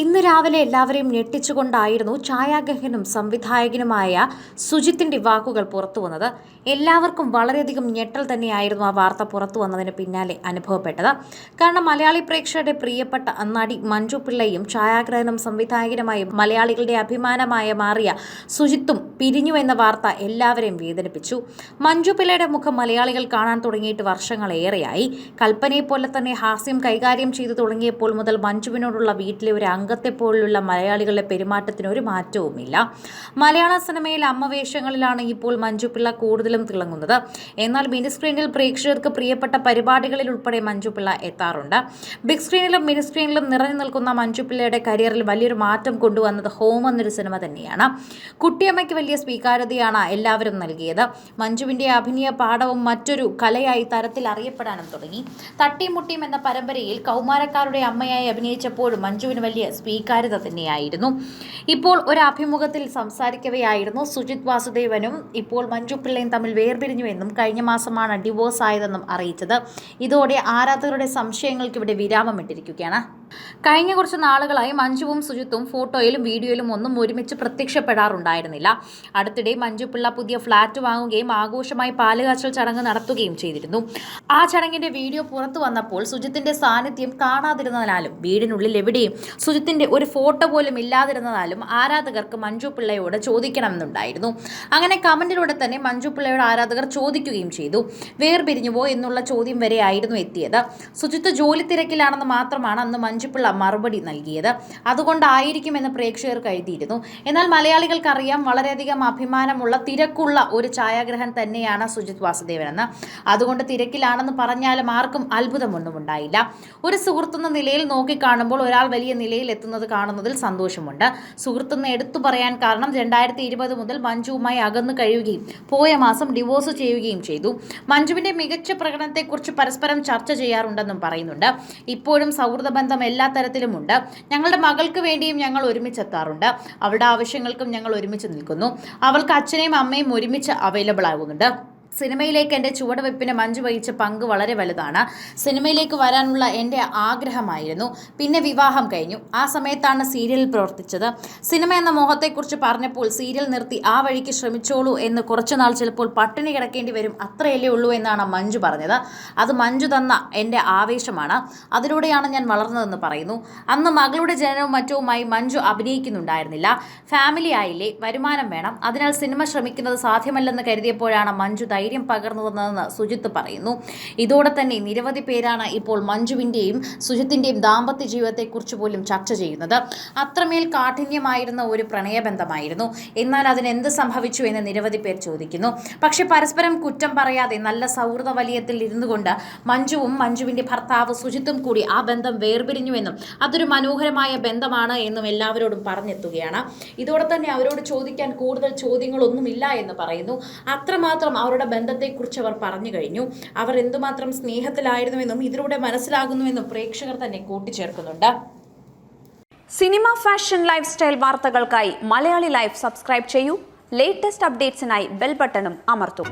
ഇന്ന് രാവിലെ എല്ലാവരെയും ഞെട്ടിച്ചുകൊണ്ടായിരുന്നു ഛായാഗ്രഹനും സംവിധായകനുമായ സുജിത്തിന്റെ വാക്കുകൾ പുറത്തു വന്നത്. എല്ലാവർക്കും വളരെയധികം ഞെട്ടൽ തന്നെയായിരുന്നു ആ വാർത്ത പുറത്തു വന്നതിന് പിന്നാലെ അനുഭവപ്പെട്ടത്. കാരണം മലയാളി പ്രേക്ഷകരുടെ പ്രിയപ്പെട്ട നടി മഞ്ജു പിള്ളയും ഛായാഗ്രഹനും സംവിധായകനുമായി മലയാളികളുടെ അഭിമാനമായ മാറിയ സുജിത്തും പിരിഞ്ഞു എന്ന വാർത്ത എല്ലാവരെയും വേദനിപ്പിച്ചു. മഞ്ജു പിള്ളയുടെ മുഖം മലയാളികൾ കാണാൻ തുടങ്ങിയിട്ട് വർഷങ്ങളേറെയായി. കൽപ്പനയെ പോലെ തന്നെ ഹാസ്യം കൈകാര്യം ചെയ്തു തുടങ്ങിയപ്പോൾ മുതൽ മഞ്ജുവിനോടുള്ള വീട്ടിലെ ഒരു അംഗത്തെ പോലുള്ള മലയാളികളുടെ പെരുമാറ്റത്തിന് ഒരു മാറ്റവുമില്ല. മലയാള സിനിമയിൽ അമ്മവേഷങ്ങളിലാണ് ഇപ്പോൾ മഞ്ജു പിള്ള കൂടുതലും തിളങ്ങുന്നത്. എന്നാൽ മിനി സ്ക്രീനിൽ പ്രേക്ഷകർക്ക് പ്രിയപ്പെട്ട പരിപാടികളിൽ ഉൾപ്പെടെ മഞ്ജു പിള്ള എത്താറുണ്ട്. ബിഗ് സ്ക്രീനിലും മിനി സ്ക്രീനിലും നിറഞ്ഞു നിൽക്കുന്ന മഞ്ജു പിള്ളയുടെ കരിയറിൽ വലിയൊരു മാറ്റം കൊണ്ടുവന്നത് ഹോം എന്നൊരു സിനിമ തന്നെയാണ്. കുട്ടിയമ്മയ്ക്ക് വലിയ സ്വീകാര്യതയാണ് എല്ലാവരും നൽകിയത്. മഞ്ജുവിന്റെ അഭിനയ പാഠവും മറ്റൊരു കലയായി തരത്തിൽ അറിയപ്പെടാനും തുടങ്ങി. തട്ടിമുട്ടിയും എന്ന പരമ്പരയിൽ കൗമാരക്കാരുടെ അമ്മയായി അഭിനയിച്ചപ്പോഴും മഞ്ജുവിന് വലിയ സ്വീകാര്യത തന്നെയായിരുന്നു ഇപ്പോൾ ഒരു അഭിമുഖത്തിൽ സംസാരിക്കവെയായിരുന്നു സുജിത് വാസുദേവനും. ഇപ്പോൾ മഞ്ജു പിള്ളയും തമ്മിൽ വേർപിരിഞ്ഞുവെന്നും കഴിഞ്ഞ മാസമാണ് ഡിവോഴ്സ് ആയതെന്നും അറിയിച്ചത്. ഇതോടെ ആരാധകരുടെ സംശയങ്ങൾക്ക് ഇവിടെ വിരാമമിട്ടിരിക്കുകയാണ്. കഴിഞ്ഞ കുറച്ച് നാളുകളായി മഞ്ജുവും സുജിത്തും ഫോട്ടോയിലും വീഡിയോയിലും ഒന്നും ഒരുമിച്ച് പ്രത്യക്ഷപ്പെടാറുണ്ടായിരുന്നില്ല. അടുത്തിടെ മഞ്ജു പിള്ള പുതിയ ഫ്ളാറ്റ് വാങ്ങുകയും ആഘോഷമായി പാലുകാച്ചൽ ചടങ്ങ് നടത്തുകയും ചെയ്തിരുന്നു. ആ ചടങ്ങിന്റെ വീഡിയോ പുറത്തു വന്നപ്പോൾ സുജിത്തിന്റെ സാന്നിധ്യം കാണാതിരുന്നതിനാലും വീടിനുള്ളിൽ എവിടെയും സുജിത്തിന്റെ ഒരു ഫോട്ടോ പോലും ഇല്ലാതിരുന്നതാലും ആരാധകർക്ക് മഞ്ജു പിള്ളയോട് ചോദിക്കണമെന്നുണ്ടായിരുന്നു. അങ്ങനെ കമന്റിലൂടെ തന്നെ മഞ്ജു പിള്ളയുടെ ആരാധകർ ചോദിക്കുകയും ചെയ്തു. വേർപിരിഞ്ഞുവോ എന്നുള്ള ചോദ്യം വരെയായിരുന്നു എത്തിയത്. സുജിത്ത് ജോലി തിരക്കിലാണെന്ന് മാത്രമാണ് അന്ന് മഞ്ജുപിള്ള മറുപടി നൽകിയത്. അതുകൊണ്ടായിരിക്കുമെന്ന് പ്രേക്ഷകർ കരുതിയിരുന്നു. എന്നാൽ മലയാളികൾക്കറിയാം വളരെയധികം അഭിമാനമുള്ള തിരക്കുള്ള ഒരു ഛായാഗ്രഹൻ തന്നെയാണ് സുജിത് വാസുദേവനെന്ന്. അതുകൊണ്ട് തിരക്കിലാണെന്ന് പറഞ്ഞാലും ആർക്കും അത്ഭുതമൊന്നും ഉണ്ടായില്ല. ഒരു സുഹൃത്തെന്ന നിലയിൽ നോക്കിക്കാണുമ്പോൾ ഒരാൾ വലിയ നിലയിൽ എത്തുന്നത് കാണുന്നതിൽ സന്തോഷമുണ്ട്. സുഹൃത്തെന്ന് എടുത്തു പറയാൻ കാരണം രണ്ടായിരത്തി ഇരുപത് മുതൽ മഞ്ജുവുമായി അകന്നു കഴിയുകയും പോയ മാസം ഡിവോഴ്സ് ചെയ്യുകയും ചെയ്തു. മഞ്ജുവിന്റെ മികച്ച പ്രകടനത്തെക്കുറിച്ച് പരസ്പരം ചർച്ച ചെയ്യാറുണ്ടെന്നും പറയുന്നുണ്ട്. ഇപ്പോഴും സൗഹൃദ ബന്ധം എല്ലാ തരത്തിലുമുണ്ട്. ഞങ്ങളുടെ മകൾക്ക് വേണ്ടിയും ഞങ്ങൾ ഒരുമിച്ചെത്താറുണ്ട്. അവളുടെ ആവശ്യങ്ങൾക്കും ഞങ്ങൾ ഒരുമിച്ച് നിൽക്കുന്നു. അവൾക്ക് അച്ഛനെയും അമ്മയും ഒരുമിച്ച് അവൈലബിൾ ആകുന്നുണ്ട്. സിനിമയിലേക്ക് എന്റെ ചുവടുവയ്പ്പിന് മഞ്ജു വഹിച്ച പങ്ക് വളരെ വലുതാണ്. സിനിമയിലേക്ക് വരാനുള്ള എന്റെ ആഗ്രഹമായിരുന്നു. പിന്നെ വിവാഹം കഴിഞ്ഞു. ആ സമയത്താണ് സീരിയലിൽ പ്രവർത്തിച്ചത്. സിനിമ എന്ന മോഹത്തെക്കുറിച്ച് പറഞ്ഞപ്പോൾ സീരിയൽ നിർത്തി ആ വഴിക്ക് ശ്രമിച്ചോളൂ എന്ന് കുറച്ചുനാൾ ചിലപ്പോൾ പട്ടിണി കിടക്കേണ്ടി വരും അത്രയല്ലേ ഉള്ളൂ എന്നാണ് മഞ്ജു പറഞ്ഞത്. അത് മഞ്ജു തന്ന എന്റെ ആവേശമാണ്. അതിലൂടെയാണ് ഞാൻ വളർന്നതെന്ന് പറയുന്നു. അന്ന് മകളുടെ ജനനവും മറ്റുമായി മഞ്ജു അഭിനയിക്കുന്നുണ്ടായിരുന്നില്ല. ഫാമിലി ആയില്ലേ വരുമാനം വേണം. അതിനാൽ സിനിമ ശ്രമിക്കുന്നത് സാധ്യമല്ലെന്ന് കരുതിയപ്പോഴാണ് മഞ്ജു ധൈര്യം പകർന്നു തന്നതെന്ന് സുജിത്ത് പറയുന്നു. ഇതോടെ തന്നെ നിരവധി പേരാണ് ഇപ്പോൾ മഞ്ജുവിന്റെയും സുജിത്തിന്റെയും ദാമ്പത്യ ജീവിതത്തെക്കുറിച്ച് പോലും ചർച്ച ചെയ്യുന്നത്. അത്രമേൽ കാഠിന്യമായിരുന്ന ഒരു പ്രണയബന്ധമായിരുന്നു. എന്നാൽ അതിനെന്ത് സംഭവിച്ചു എന്ന് നിരവധി പേർ ചോദിക്കുന്നു. പക്ഷേ പരസ്പരം കുറ്റം പറയാതെ നല്ല സൗഹൃദ വലയത്തിൽ ഇരുന്നു കൊണ്ട് മഞ്ജുവും മഞ്ജുവിന്റെ ഭർത്താവ് സുജിത്തും കൂടി ആ ബന്ധം വേർപിരിഞ്ഞുവെന്നും അതൊരു മനോഹരമായ ബന്ധമാണ് എന്നും എല്ലാവരോടും പറഞ്ഞെത്തുകയാണ്. ഇതോടെ തന്നെ അവരോട് ചോദിക്കാൻ കൂടുതൽ ചോദ്യങ്ങളൊന്നുമില്ല എന്ന് പറയുന്നു. അത്രമാത്രം അവരുടെ ബന്ധത്തെക്കുറിച്ച് അവർ പറഞ്ഞു കഴിഞ്ഞു. അവർ എന്തുമാത്രം സ്നേഹത്തിലായിരുന്നുവെന്നും ഇതിലൂടെ മനസ്സിലാകുന്നുവെന്നും പ്രേക്ഷകർ തന്നെ കൂട്ടിച്ചേർക്കുന്നുണ്ട്. സിനിമ ഫാഷൻ ലൈഫ് സ്റ്റൈൽ വാർത്തകൾക്കായി മലയാളി ലൈഫ് സബ്സ്ക്രൈബ് ചെയ്യൂ. ലേറ്റസ്റ്റ് അപ്ഡേറ്റ്സിനായി ബെൽ ബട്ടണും അമർത്തും.